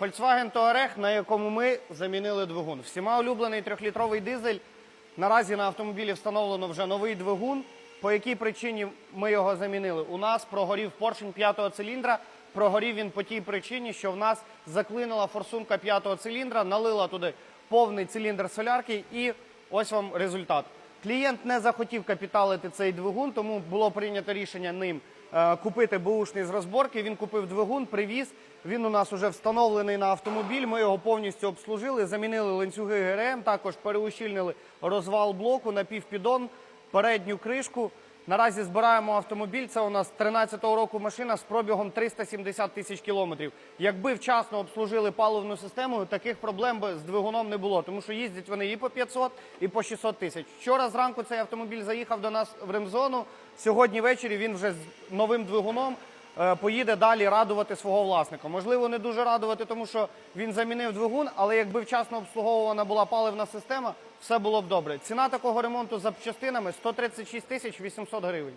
Volkswagen Touareg, на якому ми замінили двигун. Всіма улюблений трьохлітровий дизель. Наразі на автомобілі встановлено вже новий двигун. По якій причині ми його замінили? У нас прогорів поршень п'ятого циліндра. Прогорів він по тій причині, що в нас заклинила форсунка п'ятого циліндра, налила туди повний циліндр солярки, і ось вам результат. Клієнт не захотів капіталити цей двигун, тому було прийнято рішення ним е, купити бушний з розборки. Він купив двигун, привіз. Він у нас вже встановлений на автомобіль. Ми його повністю обслужили, замінили ланцюги ГРМ, також переущільнили розвал блоку, напівпідон, передню кришку. Наразі збираємо автомобіль. Це у нас 13-го року машина з пробігом 370 тисяч кілометрів. Якби вчасно обслужили паливну систему, таких проблем би з двигуном не було, тому що їздять вони і по 500, і по 600 тисяч. Вчора зранку цей автомобіль заїхав до нас в ремзону. Сьогодні ввечері він вже з новим двигуном поїде далі радувати свого власника. Можливо, не дуже радувати, тому що він замінив двигун, але якби вчасно обслуговувана була паливна система, все було б добре. Ціна такого ремонту з запчастинами 136 тисяч 800 гривень.